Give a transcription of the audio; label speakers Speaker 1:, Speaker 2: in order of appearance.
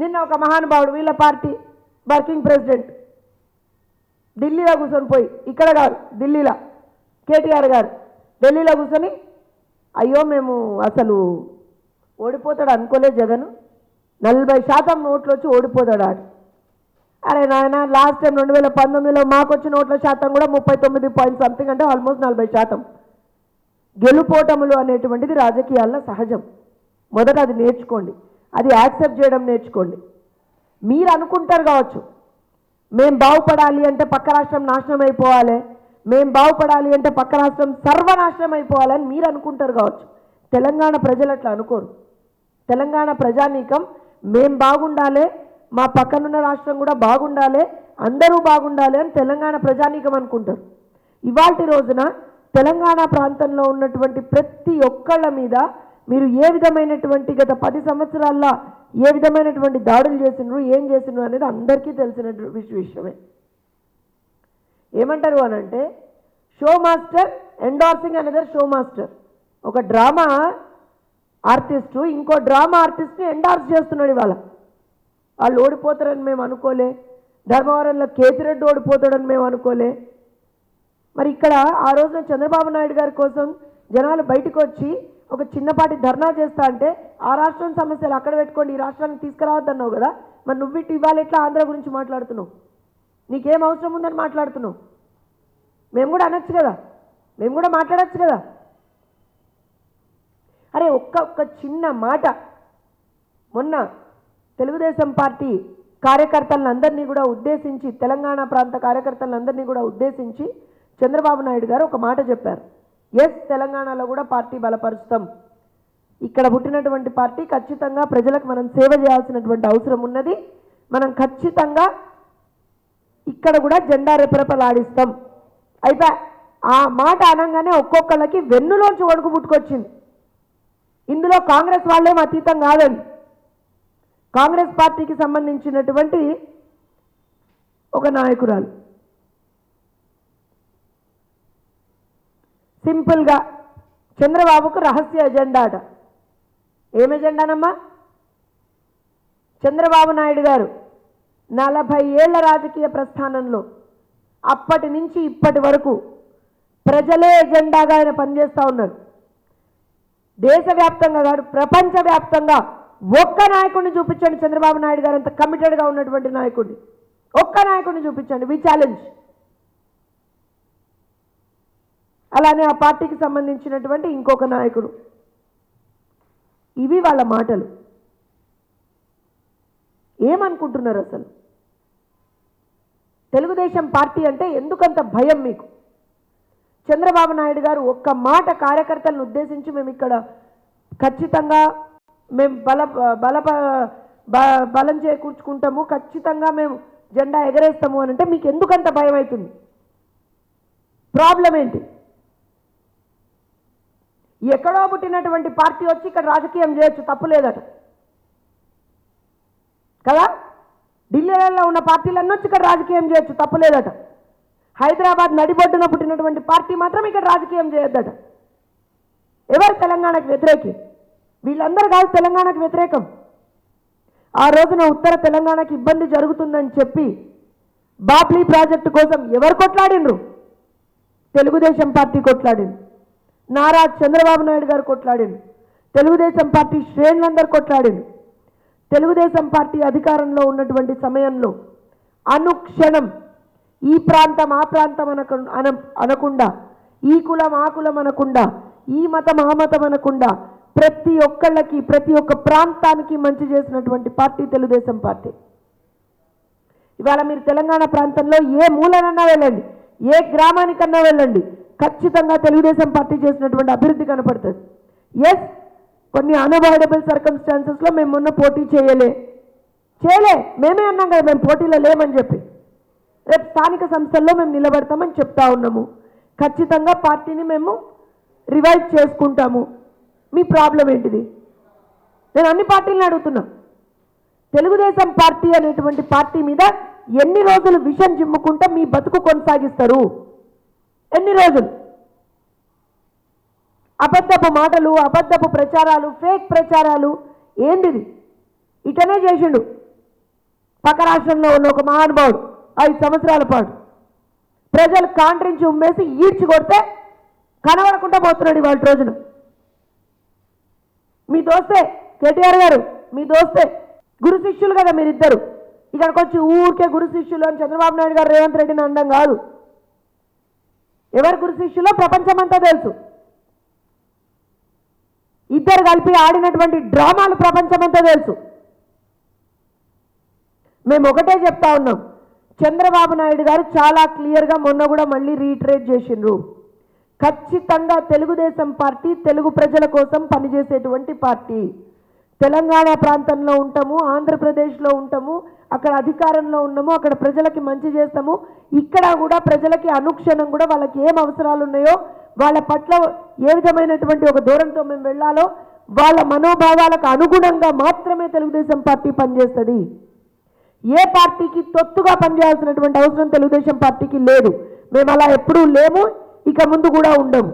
Speaker 1: నిన్న ఒక మహానుభావుడు వీళ్ళ పార్టీ వర్కింగ్ ప్రెసిడెంట్. ఢిల్లీలో కూర్చొని పోయి ఇక్కడ కాదు ఢిల్లీలో కేటీఆర్ గారు. ఢిల్లీలో కూర్చొని అయ్యో మేము అసలు ఓడిపోతాడు అనుకోలే జగన్. నలభై శాతం నోట్లు వచ్చి ఓడిపోతాడు ఆడు. అరే నాయన లాస్ట్ టైం రెండు వేల పంతొమ్మిదిలో మాకు వచ్చిన నోట్ల శాతం కూడా ముప్పై తొమ్మిది పాయింట్ సంథింగ్ అంటే ఆల్మోస్ట్ నలభై శాతం. గెలుపోటములు అనేటువంటిది రాజకీయాల్లో సహజం. మొదట అది నేర్చుకోండి. అది యాక్సెప్ట్ చేయడం నేర్చుకోండి. మీరు అనుకుంటారు కావచ్చు మేం బాగుపడాలి అంటే పక్క రాష్ట్రం నాశనం అయిపోవాలి మేం బాగుపడాలి అంటే పక్క రాష్ట్రం సర్వనాశనం అయిపోవాలని మీరు అనుకుంటారు కావచ్చు. తెలంగాణ ప్రజలు అట్లా అనుకోరు. తెలంగాణ ప్రజానీకం మేం బాగుండాలి మా పక్కనున్న రాష్ట్రం కూడా బాగుండాలి అందరూ బాగుండాలి అని తెలంగాణ ప్రజానీకం అనుకుంటారు. ఇవాటి రోజున తెలంగాణ ప్రాంతంలో ఉన్నటువంటి ప్రతి ఒక్కళ్ళ మీద మీరు ఏ విధమైనటువంటి గత పది సంవత్సరాల్లో ఏ విధమైనటువంటి దాడులు చేసినారు ఏం చేసినారు అనేది అందరికీ తెలిసిన విషయమే. ఏమంటారు అని అంటే షో మాస్టర్ ఎండార్సింగ్ అనేది షో మాస్టర్. ఒక డ్రామా ఆర్టిస్టు ఇంకో డ్రామా ఆర్టిస్ట్ని ఎండార్స్ చేస్తున్నాడు ఇవాళ. వాళ్ళు ఓడిపోతారని మేము అనుకోలే. ధర్మవరంలో కేతిరెడ్డి ఓడిపోతాడని మేము అనుకోలే. మరి ఇక్కడ ఆ రోజున చంద్రబాబు నాయుడు గారి కోసం జనాలు బయటకు వచ్చి ఒక చిన్నపాటి ధర్నా చేస్తా అంటే ఆ రాష్ట్రం సమస్యలు అక్కడ పెట్టుకోండి ఈ రాష్ట్రానికి తీసుకురావద్దన్నావు కదా? మరి నువ్వు ఇటు ఇవాళ ఎట్లా ఆంధ్ర గురించి మాట్లాడుతున్నావు? నీకేం అవసరం ఉందని మాట్లాడుతున్నావు? మేము కూడా అనొచ్చు కదా? మేము కూడా మాట్లాడచ్చు కదా? అరే ఒక్క ఒక్క చిన్న మాట. మొన్న తెలుగుదేశం పార్టీ కార్యకర్తలందరినీ కూడా ఉద్దేశించి తెలంగాణ ప్రాంత కార్యకర్తలందరినీ కూడా ఉద్దేశించి చంద్రబాబు నాయుడు గారు ఒక మాట చెప్పారు. ఎస్ తెలంగాణలో కూడా పార్టీ బలపరుస్తాం. ఇక్కడ పుట్టినటువంటి పార్టీ ఖచ్చితంగా ప్రజలకు మనం సేవ చేయాల్సినటువంటి అవసరం ఉన్నది. మనం ఖచ్చితంగా ఇక్కడ కూడా జెండా రెపరెపలాడిస్తాం. అయితే ఆ మాట అనగానే ఒక్కొక్కళ్ళకి వెన్నులోంచి వణుకు పుట్టుకొచ్చింది. ఇందులో కాంగ్రెస్ వాళ్ళేం అతీతం కాదండి కాంగ్రెస్ పార్టీకి సంబంధించినటువంటి ఒక నాయకురాలు. సింపుల్గా చంద్రబాబుకు రహస్య ఎజెండా అట ఏం ఎజెండానమ్మా? చంద్రబాబు నాయుడు గారు నలభై ఏళ్ళ రాజకీయ ప్రస్థానంలో అప్పటి నుంచి ఇప్పటి వరకు ప్రజలే ఎజెండాగా ఆయన పనిచేస్తూ ఉన్నారు. దేశవ్యాప్తంగా కాదు ప్రపంచవ్యాప్తంగా ఒక్క నాయకుడిని చూపించండి చంద్రబాబు నాయుడు గారు అంత కమిటెడ్గా ఉన్నటువంటి నాయకుడిని. ఒక్క నాయకుడిని చూపించండి వి ఛాలెంజ్ అలానే ఆ పార్టీకి సంబంధించినటువంటి ఇంకొక నాయకుడు. ఇవి వాళ్ళ మాటలు. ఏమనుకుంటున్నారు అసలు? తెలుగుదేశం పార్టీ అంటే ఎందుకంత భయం మీకు? చంద్రబాబు నాయుడు గారు ఒక్క మాట కార్యకర్తలను ఉద్దేశించి మేము ఇక్కడ ఖచ్చితంగా మేము బల బల బ- బలం చేకూర్చుకుంటాము ఖచ్చితంగా మేము జెండా ఎగరేస్తాము అని అంటే మీకు ఎందుకంత భయం అవుతుంది ప్రాబ్లం ఏంటి? ఎక్కడో పుట్టినటువంటి పార్టీ వచ్చి ఇక్కడ రాజకీయం చేయొచ్చు తప్పు లేదట. కదా? ఢిల్లీలలో ఉన్న పార్టీలన్నీ వచ్చి ఇక్కడ రాజకీయం చేయొచ్చు తప్పు లేదట. హైదరాబాద్ నడిబొడ్డున పుట్టినటువంటి పార్టీ మాత్రం ఇక్కడ రాజకీయం చేయొద్దట. ఎవరు తెలంగాణకు వ్యతిరేకి? వీళ్ళందరూ కాదు తెలంగాణకు వ్యతిరేకం. ఆ రోజున ఉత్తర తెలంగాణకి ఇబ్బంది జరుగుతుందని చెప్పి బాప్లీ ప్రాజెక్టు కోసం ఎవరు కొట్లాడినరు తెలుగుదేశం పార్టీ కొట్లాడింది. నారా చంద్రబాబు నాయుడు గారు కొట్లాడింది. తెలుగుదేశం పార్టీ శ్రేణులందరూ కొట్లాడింది. తెలుగుదేశం పార్టీ అధికారంలో ఉన్నటువంటి సమయంలో అనుక్షణం ఈ ప్రాంతం ఆ ప్రాంతం అనకు అన అనకుండా ఈ కులం ఆ కులం అనకుండా ఈ మతం ఆ మతం అనకుండా ప్రతి ఒక్కళ్ళకి ప్రతి ఒక్క ప్రాంతానికి మంచి చేసినటువంటి పార్టీ తెలుగుదేశం పార్టీ. ఇవాళ మీరు తెలంగాణ ప్రాంతంలో ఏ మూలనన్నా వెళ్ళండి ఏ గ్రామానికన్నా వెళ్ళండి ఖచ్చితంగా తెలుగుదేశం పార్టీ చేసినటువంటి అభివృద్ధి కనపడుతుంది. ఎస్ కొన్ని అన్అవాయిడబుల్ సర్కమ్స్టాన్సెస్లో మేము మొన్న పోటీ చేయలే. చేయలే మేమే అన్నాం కదా మేము పోటీలో లేమని చెప్పి. రేపు స్థానిక సంస్థల్లో మేము నిలబడతామని చెప్తా ఉన్నాము. ఖచ్చితంగా పార్టీని మేము రివైవ్ చేసుకుంటాము. మీ ప్రాబ్లం ఏంటిది? నేను అన్ని పార్టీలను అడుగుతున్నా. తెలుగుదేశం పార్టీ అనేటువంటి పార్టీ మీద ఎన్ని రోజులు విషం చిమ్ముకుంటే మీ బతుకు కొనసాగిస్తారు? ఎన్ని రోజులు? అబద్ధపు మాటలు అబద్ధపు ప్రచారాలు ఫేక్ ప్రచారాలు ఏంటిది ఇటనే చేసిండు. పక్క రాష్ట్రంలో ఉన్న ఒక మహానుభావుడు ఐదు సంవత్సరాల పాటు. ప్రజలు కాంట్రించి ఉమ్మేసి ఈడ్చి కొడితే కనబడకుండా పోతున్నాడు ఇవాళ రోజున. మీ దోస్తే కేటీఆర్ గారు మీ దోస్తే గురు శిష్యులు కదా మీరిద్దరు. ఇక్కడికి వచ్చి ఊరికే గురు శిష్యులు అని చంద్రబాబు నాయుడు గారు రేవంత్ రెడ్డిని అనడం కాదు. ఎవరు గురు శిష్యులో ప్రపంచమంతా తెలుసు. ఇద్దరు కలిపి ఆడినటువంటి డ్రామాలు ప్రపంచమంతా తెలుసు. మేము ఒకటే చెప్తా ఉన్నాం. చంద్రబాబు నాయుడు గారు చాలా క్లియర్గా మొన్న కూడా మళ్ళీ రీట్రేట్ చేసిండ్రు. ఖచ్చితంగా తెలుగుదేశం పార్టీ తెలుగు ప్రజల కోసం పనిచేసేటువంటి పార్టీ. తెలంగాణ ప్రాంతంలో ఉంటాము ఆంధ్రప్రదేశ్లో ఉంటాము అక్కడ అధికారంలో ఉన్నాము అక్కడ ప్రజలకి మంచి చేస్తాము. ఇక్కడ కూడా ప్రజలకి అనుక్షణం కూడా వాళ్ళకి ఏం అవసరాలు ఉన్నాయో వాళ్ళ పట్ల ఏ విధమైనటువంటి ఒక దూరంతో మేము వెళ్ళాలో వాళ్ళ మనోభావాలకు అనుగుణంగా మాత్రమే తెలుగుదేశం పార్టీ పనిచేస్తుంది. ఏ పార్టీకి తొత్తుగా పనిచేయాల్సినటువంటి అవసరం తెలుగుదేశం పార్టీకి లేదు. మేము అలా ఎప్పుడూ లేము ఇక ముందు కూడా ఉండము